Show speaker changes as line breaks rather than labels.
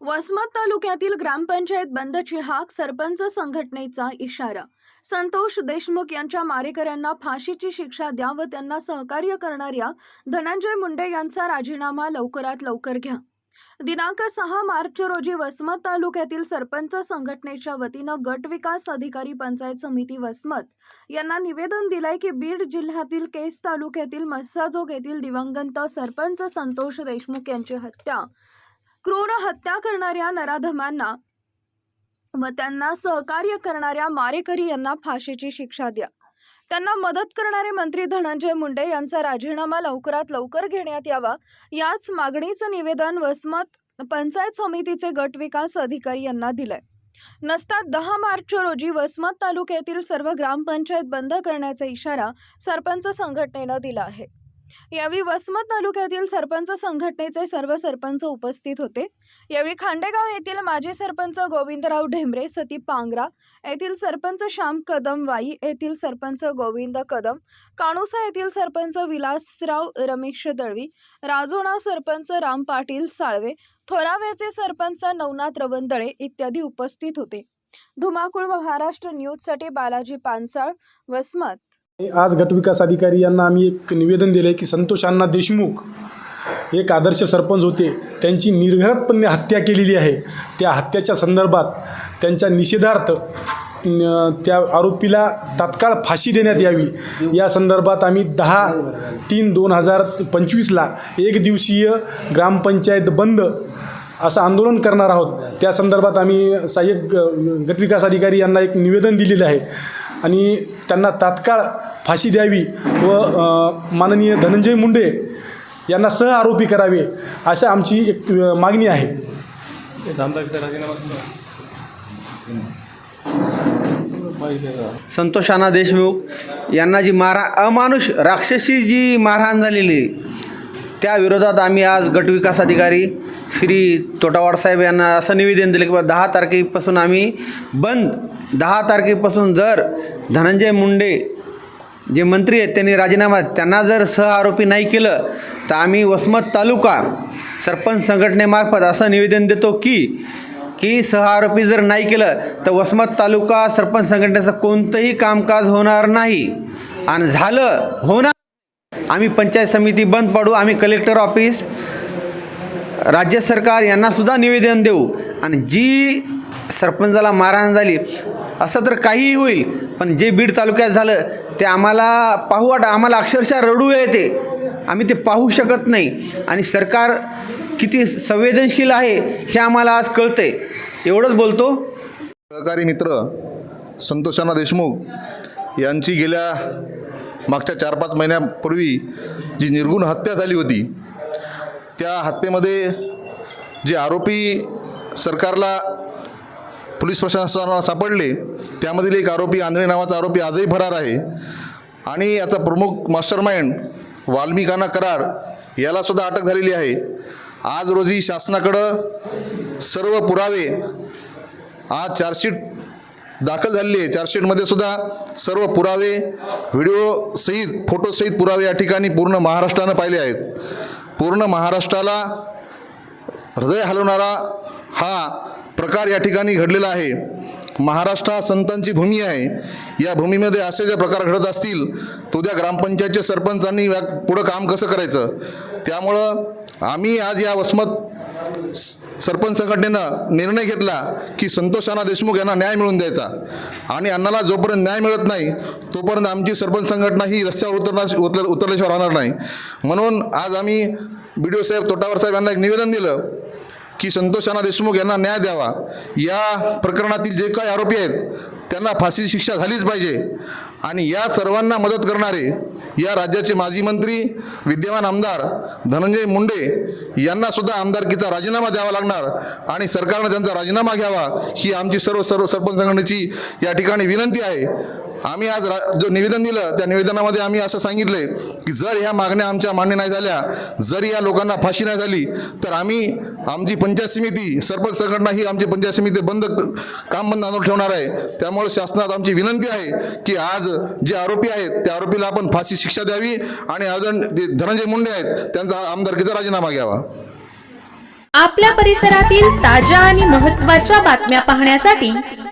वसमत तालुक्यातील ग्रामपंचायत बंदची हाक सरपंच संघटनेचा इशारा. संतोष देशमुख यांच्या मारेकऱ्यांना फाशीची शिक्षा द्या व त्यांना सहकार्य करणाऱ्या धनंजय मुंडे यांचा राजीनामा लवकरात लवकर घ्या. दिनांक सहा मार्च रोजी वसमत तालुक्यातील सरपंच संघटनेच्या वतीनं गट विकास अधिकारी पंचायत समिती वसमत यांना निवेदन दिलंय की बीड जिल्ह्यातील केस तालुक्यातील मस्साजोग येथील दिवंगत सरपंच संतोष देशमुख यांची हत्या. क्रूर हत्या करणाऱ्या नराधमांना व त्यांना सहकार्य करणाऱ्या मारेकरी यांना फाशीची शिक्षा द्या. त्यांना मदत करणारे मंत्री धनंजय मुंडे यांचा राजीनामा लवकरात लवकर घेण्यात यावा याच मागणीचं निवेदन वसमत पंचायत समितीचे गट विकास अधिकारी यांना दिलंय. नसतात दहा मार्च रोजी वसमत तालुक्यातील सर्व ग्रामपंचायत बंद करण्याचा इशारा सरपंच संघटनेनं दिला आहे. यावेळी वसमत तालुक्यातील सरपंच संघटनेचे सर्व सरपंच उपस्थित होते. यावेळी खांडेगाव येथील माजी सरपंच गोविंदराव ढेंबरे सती पांगरा येथील सरपंच श्याम कदम वाई येथील सरपंच गोविंद कदम काणुसा येथील सरपंच विलासराव रमेश दळवी राजोणा सरपंच राम पाटील साळवे थोराव्याचे सरपंच नवनाथ रवंदळे इत्यादी उपस्थित होते. धुमाकूळ महाराष्ट्र न्यूजसाठी बालाजी पानसाळ वसमत.
आज गटविकास अधिकारी यांना आम्ही एक निवेदन दिलं आहे की संतोष अण्णा देशमुख एक आदर्श सरपंच होते. त्यांची निर्घातपणे हत्या केलेली आहे. त्या हत्याच्या संदर्भात त्यांच्या निषेधार्थ त्या आरोपीला तात्काळ फाशी देण्यात यावी. या संदर्भात आम्ही दहा तीन दोन हजार पंचवीसला एक दिवसीय ग्रामपंचायत बंद असं आंदोलन करणार आहोत. त्या संदर्भात आम्ही सहाय्यक गटविकास अधिकारी यांना एक निवेदन दिलेलं आहे. आणि त्यांना तात्काळ फाशी द्यावी व माननीय धनंजय मुंडे यांना सह आरोपी करावे असं आमची एक मागणी आहे.
संतोषाना देशमुख यांना जी मारा अमानुष राक्षसी जी मारहाण झालेली त्या विरोधात आम्ही आज गटविकास अधिकारी श्री तोटावाड साहेब यांना असं निवेदन दिलं की बा दहा तारखेपासून आम्ही बंद. दहा तारखेपासून जर धनंजय मुंडे जे मंत्री आहेत त्यांनी राजीनामा त्यांना जर सह आरोपी नाही केलं तर आम्ही वसमत तालुका सरपंच संघटनेमार्फत असं निवेदन देतो की की सह आरोपी जर नाही केलं तर वसमत तालुका सरपंच संघटनेचं कोणतंही कामकाज होणार नाही. आणि झालं होणार. आम्ही पंचायत समिती बंद पाडू आम्ही कलेक्टर ऑफिस राज्य सरकार यांनासुद्धा निवेदन देऊ. आणि जी सरपंचाला मारहाण झाली असं तर काहीही होईल पण जे बीड तालुक्यात झालं ते आम्हाला पाहू वाट आम्हाला अक्षरशः रडू येते. आम्ही ते पाहू शकत नाही. आणि सरकार किती संवेदनशील आहे हे आम्हाला आज कळतंय. एवढंच बोलतो.
सहकारी मित्र संतोषाना देशमुख यांची गेल्या मागच्या चार पाच महिन्यापूर्वी जी निर्गुण हत्या झाली होती त्या हत्येमध्ये जे आरोपी सरकारला पोलीस प्रशासनाला सापडले त्यामधील एक आरोपी आंधळे नावाचा आरोपी आजही फरार आहे. आणि याचा प्रमुख मास्टर माइंड वाल्मिकाना कराड यालासुद्धा अटक झालेली आहे. आज रोजी शासनाकडं सर्व पुरावे आज चार्जशीट दाखल झालेली आहे. चार्जशीटमध्ये सुद्धा सर्व पुरावे व्हिडिओसहित फोटोसहित पुरावे या ठिकाणी पूर्ण महाराष्ट्रानं पाहिले आहेत. पूर्ण महाराष्ट्राला हृदय हलवणारा हा प्रकार या ठिकाणी घडलेला आहे. महाराष्ट्र हा संतांची भूमी आहे. या भूमीमध्ये असे जे प्रकार घडत असतील तर उद्या ग्रामपंचायतच्या सरपंचांनी पुढं काम कसं करायचं? त्यामुळं आम्ही आज या वसमत सरपंच संघटनेनं निर्णय घेतला की संतोष अण्णा देशमुख यांना न्याय मिळवून द्यायचा. आणि अण्णाला जोपर्यंत न्याय मिळत नाही तोपर्यंत आमची सरपंच संघटना ही रस्त्यावर उतरणार उतर उतरल्याशिवाय राहणार नाही. म्हणून आज आम्ही बी डी ओ साहेब तोटावर साहेब यांना एक निवेदन दिलं की संतोष अण्णा देशमुख यांना न्याय द्यावा. या प्रकरणातील जे काही आरोपी आहेत त्यांना फाशीची शिक्षा झालीच पाहिजे. आणि या सर्वांना मदत करणारे या राज्याचे माजी मंत्री विद्यमान आमदार धनंजय मुंडे यांना सुद्धा आमदारकीचा राजीनामा द्यावा लागणार आणि सरकारनं त्यांचा राजीनामा घ्यावा ही आमची सर्व सर्व सरपंच संघटनेची या ठिकाणी विनंती आहे. आम्ही आज जो निवेदन दिलं त्या निवेदनामध्ये आम्ही असं सांगितलंय की जर ह्या मागण्या आमच्या मान्य नाही झाल्या जर या लोकांना फाशी नाही झाली तर आम्ही आमची पंचायत समिती सरपंच संघटना ही आमची पंचायत समिती बंद काम बंद आंदोलन ठेवणार आहे. त्यामुळे शासनात आमची विनंती आहे की आज जे आरोपी आहेत त्या आरोपीला आपण फाशी शिक्षा द्यावी आणि अजून जे धनंजय मुंडे आहेत त्यांचा आमदारकीचा राजीनामा घ्यावा.
आपल्या परिसरातील ताज्या आणि महत्त्वाच्या बातम्या पाहण्यासाठी